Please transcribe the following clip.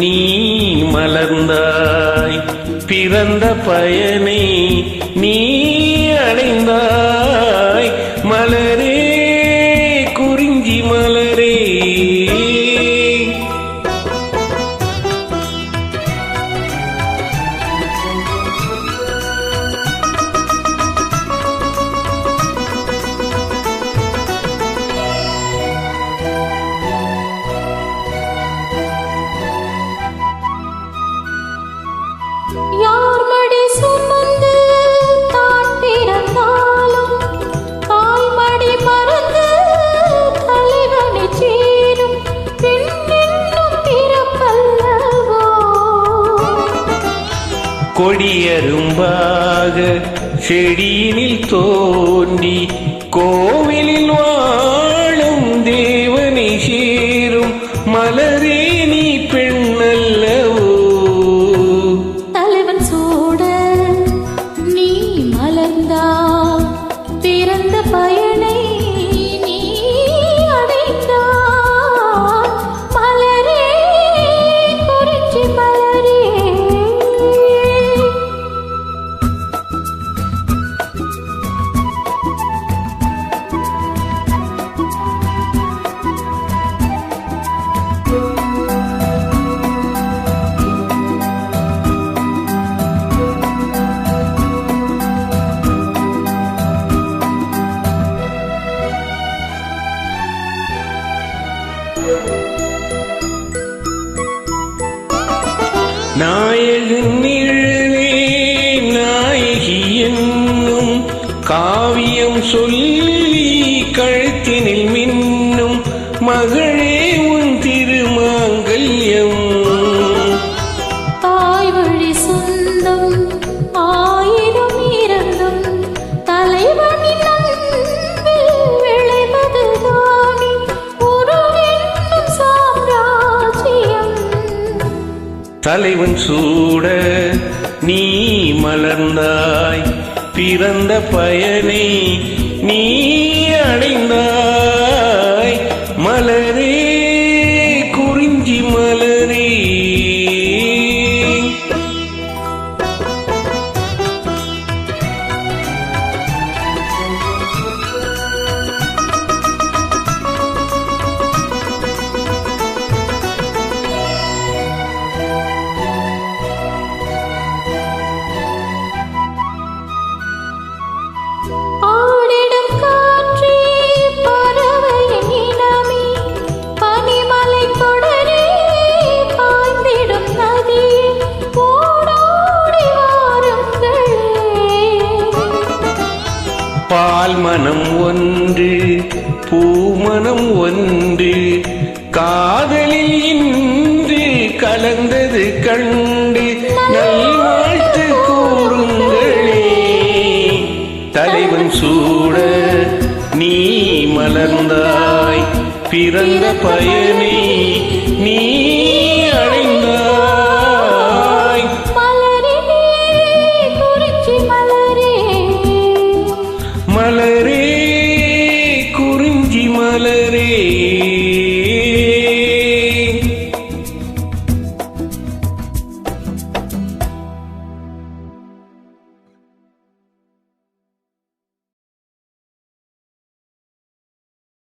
நீ மலர்ந்தாய் பிறந்த பயனை நீ அடைந்தாய். கொடியரும்பாக செடியினில் தோன்றி கோவிலில் வா நாயகன் நிழலே நாயகி என்னும் காவியம் சொல்லி கழுத்தினில் மின்னும் மகளே தலைவன் சூட நீ மலர்ந்தாய். பிறந்த பயனை நீ அடைந்தாய். மலரே குறிஞ்சி மலரே. பால் மனம் ஒன்று பூமனம் ஒன்று காதலில் இன்று கலந்தது கண்டு நல்வாழ்த்து கூறுங்களே. தலைவன் சூட நீ மலர்ந்தாய் பிறந்த பயனை நீ மலரே.